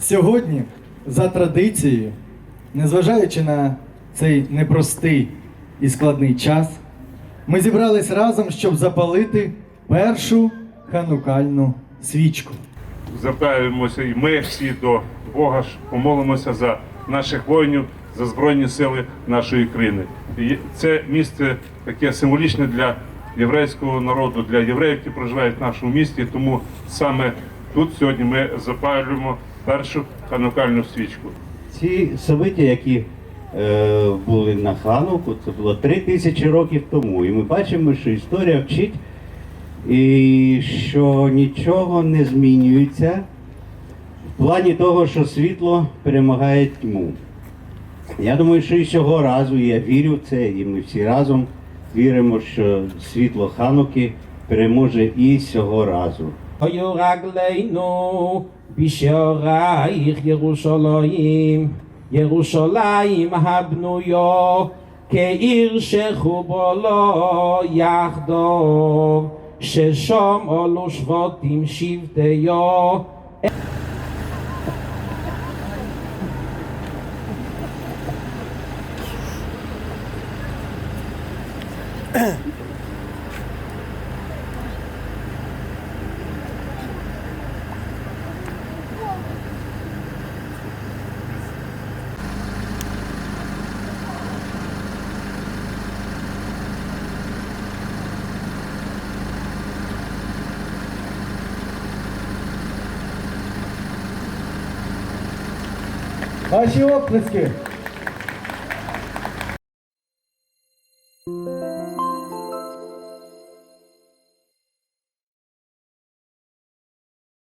Сьогодні, за традицією, незважаючи на цей непростий і складний час, ми зібрались разом, щоб запалити першу ханукальну свічку. звертаємося і ми всі до Бога ж помолимося за наших воїнів, за збройні сили нашої країни. І це місце таке символічне для єврейського народу, для євреїв, які проживають в нашому місті. Тому саме тут сьогодні ми запалюємо першу ханукальну свічку. Ці собиття, які е, були на Хануку, це було три тисячі років тому. І ми бачимо, що історія вчить, і що нічого не змінюється в плані того, що світло перемагає тьму. Я думаю, що і цього разу я вірю в це, і ми всі разом віримо, що світло Хануки переможе і цього разу. היו רגלינו בשערייך ירושלים, ירושלים הבנויה כעיר שחובו לו יחדו, ששם עלו שבטים שבטיו. Ваші оплески.